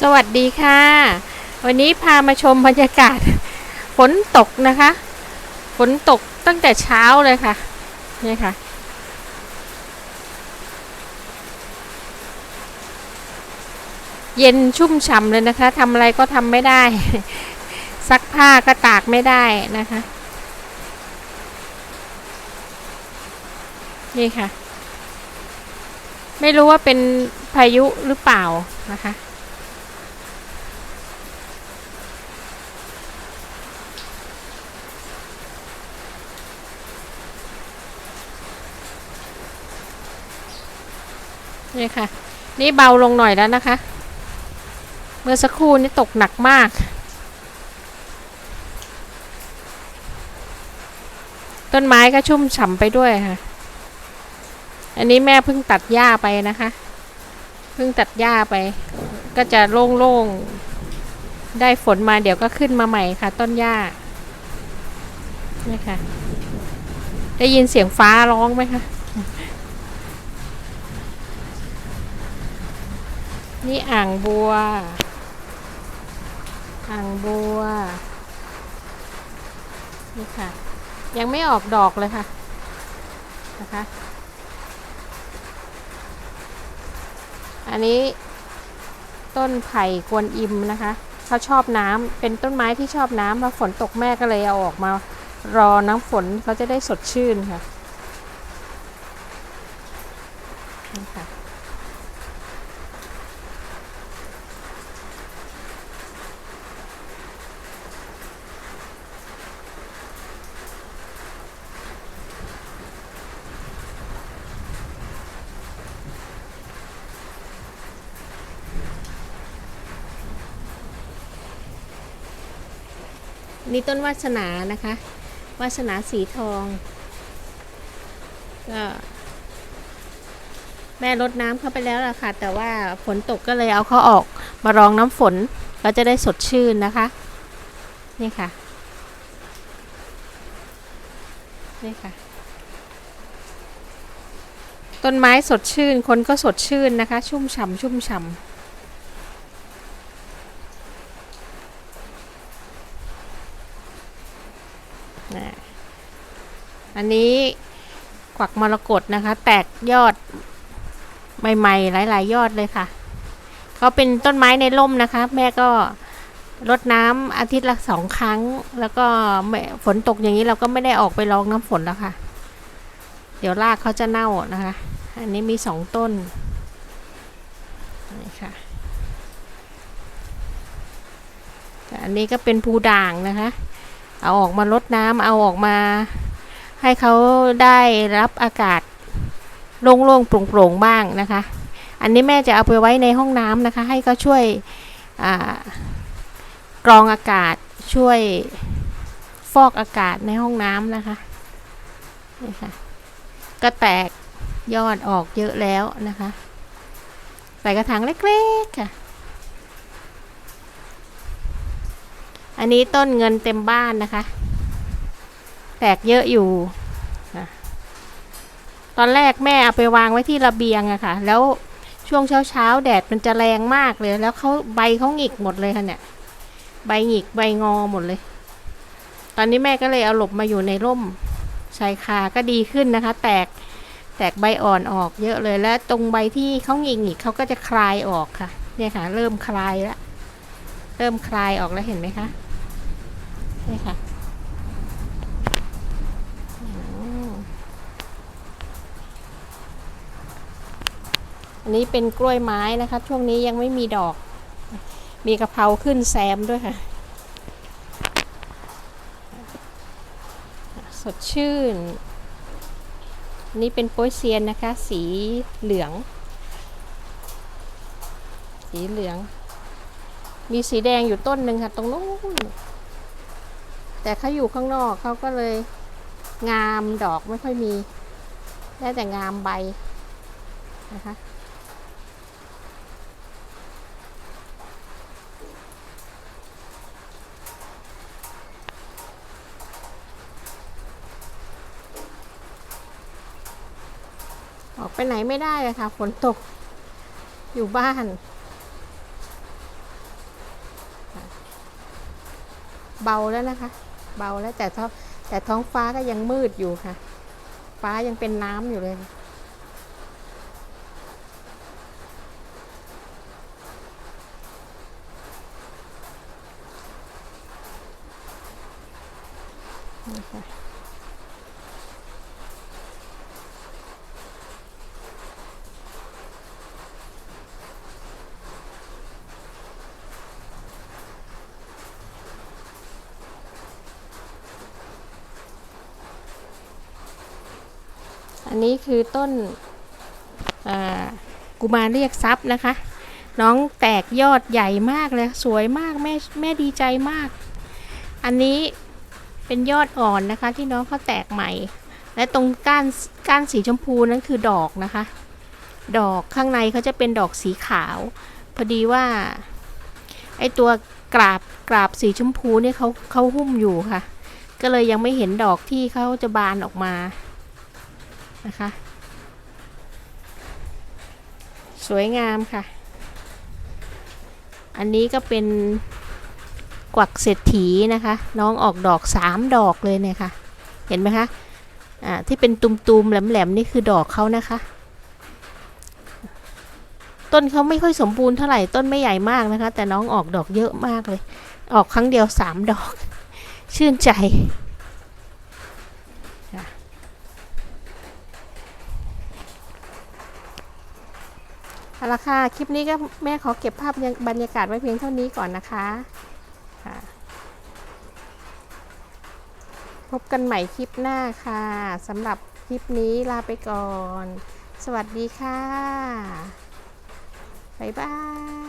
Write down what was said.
สวัสดีค่ะ วันนี้พามาชมบรรยากาศฝนตกนะคะ ฝนตกตั้งแต่เช้าเลยค่ะ นี่ค่ะ เย็นชุ่มฉ่ำเลยนะคะทำอะไรก็ทำไม่ได้ ซักผ้าก็ตากไม่ได้นะคะ นี่ค่ะ ไม่รู้ว่าเป็นพายุหรือเปล่านะคะ นี่ค่ะ นี่เบาลงหน่อยแล้วนะคะ เมื่อสักครู่นี้ตกหนักมาก ต้นไม้ก็ชุ่มฉ่ำไปด้วยค่ะ อันนี้แม่เพิ่งตัดหญ้าไปนะคะ เพิ่งตัดหญ้าไป ก็จะโล่งๆ ได้ฝนมาเดี๋ยวก็ขึ้นมาใหม่ค่ะ ต้นหญ้า นี่ค่ะ ได้ยินเสียงฟ้าร้องไหมคะ นี่อ่างบัว อ่างบัว นี่ค่ะ ยังไม่ออกดอกเลยค่ะ นะคะ อันนี้ต้นไผ่กวนอิมนะคะเขาชอบน้ำเป็นต้นไม้ที่ชอบน้ำพอฝนตกแม่ก็เลยเอาออกมารอน้ำฝนเขาจะได้สดชื่นค่ะนี่ค่ะ นี่ต้นวาสนานะคะ วาสนาสีทอง ก็ แม่รดน้ำเข้าไปแล้วล่ะค่ะ แต่ว่าฝนตกก็เลยเอาเขาออกมารองน้ำฝนก็จะได้สดชื่นนะคะ นี่ค่ะ นี่ค่ะ ต้นไม้สดชื่น คนก็สดชื่นนะคะ ชุ่มฉ่ำชุ่มฉ่ำ นะอันนี้กวักมรกตนะคะ แตกยอดใหม่ๆ หลาย ๆ ยอดเลยค่ะเขาเป็นต้นไม้ในร่มนะคะ แม่ก็รดน้ำอาทิตย์ละสองครั้ง แล้วก็ฝนตกอย่างนี้เราก็ไม่ได้ออกไปรองน้ำฝนแล้วค่ะ เดี๋ยวรากเขาจะเน่านะคะ อันนี้มีสองต้นนี่ค่ะอันนี้ก็เป็นภูด่างนะคะ เอาออกมาลดน้ำเอาออกมา ให้เขาได้รับอากาศโล่งๆโปร่งๆบ้างนะคะ อันนี้แม่จะเอาไปไว้ในห้องน้ำนะคะ ให้เขาช่วยกรองอากาศช่วยฟอกอากาศในห้องน้ำนะคะนี่ค่ะก็แตกยอดออกเยอะแล้วนะคะ ใส่กระถางเล็กๆค่ะ อันนี้ต้นเงินเต็มบ้านนะคะ แตกเยอะอยู่ ตอนแรกแม่เอาไปวางไว้ที่ระเบียงอะค่ะ แล้วช่วงเช้าเช้าๆแดดมันจะแรงมากเลย แล้วเขาใบเขาหงิกหมดเลยค่ะเนี่ย ใบหงิกใบงอหมดเลย ตอนนี้แม่ก็เลยเอาหลบมาอยู่ในร่มชายคาก็ดีขึ้นนะคะ แตกแตกใบอ่อนออกเยอะเลยแล้วตรงใบที่เขาหงิกหงิกเขาก็จะคลายออกค่ะ เนี่ยค่ะ เริ่มคลายแล้วเริ่มคลายออกแล้วเห็นไหมคะ นี่ค่ะอันนี้เป็นกล้วยไม้นะคะ ช่วงนี้ยังไม่มีดอก มีกระเพราขึ้นแซมด้วยค่ะ สดชื่นนนี่เป็นโป๊ยเซียนนะคะ สีเหลือง สีเหลือง มีสีแดงอยู่ต้นหนึ่งค่ะ ตรงนู้น แต่เขาอยู่ข้างนอกเขาก็เลยงามดอกไม่ค่อยมี ได้แต่งามใบนะคะออกไปไหนไม่ได้เลยค่ะฝนตกอยู่บ้าน เบาแล้วนะคะ เบาแล้วแต่ท้องแต่ท้องฟ้าก็ยังมืดอยู่ค่ะ ฟ้ายังเป็นน้ำอยู่เลยนี่ค่ะ อันนี้คือต้นกุมารเรียกทรัพย์นะคะ น้องแตกยอดใหญ่มากเลยสวยมากแม่แม่ดีใจมาก อันนี้เป็นยอดอ่อนนะคะที่น้องเขาแตกใหม่ และตรงก้านก้านสีชมพูนั้นคือดอกนะคะ ดอกข้างในเขาจะเป็นดอกสีขาว พอดีว่าไอตัวกราบกราบสีชมพูเนี่ยเขาเขาหุ้มอยู่ค่ะ ก็เลยยังไม่เห็นดอกที่เขาจะบานออกมา นะคะ สวยงามค่ะ อันนี้ก็เป็นกวักเศรษฐีนะคะ น้องออกดอกสามดอกเลยเนี่ยค่ะ เห็นไหมคะอ่าที่เป็นตุมๆแหลมๆนี่คือดอกเขานะคะ ต้นเขาไม่ค่อยสมบูรณ์เท่าไหร่ต้นไม่ใหญ่มากนะคะ แต่น้องออกดอกเยอะมากเลย ออกครั้งเดียวสามดอก ชื่นใจค่ะ เอาละค่ะ คลิปนี้ก็แม่ขอเก็บภาพบรรยากาศไว้เพียงเท่านี้ก่อนนะคะค่ะพบกันใหม่คลิปหน้าค่ะสำหรับคลิปนี้ลาไปก่อน สวัสดีค่ะ บ๊ายบาย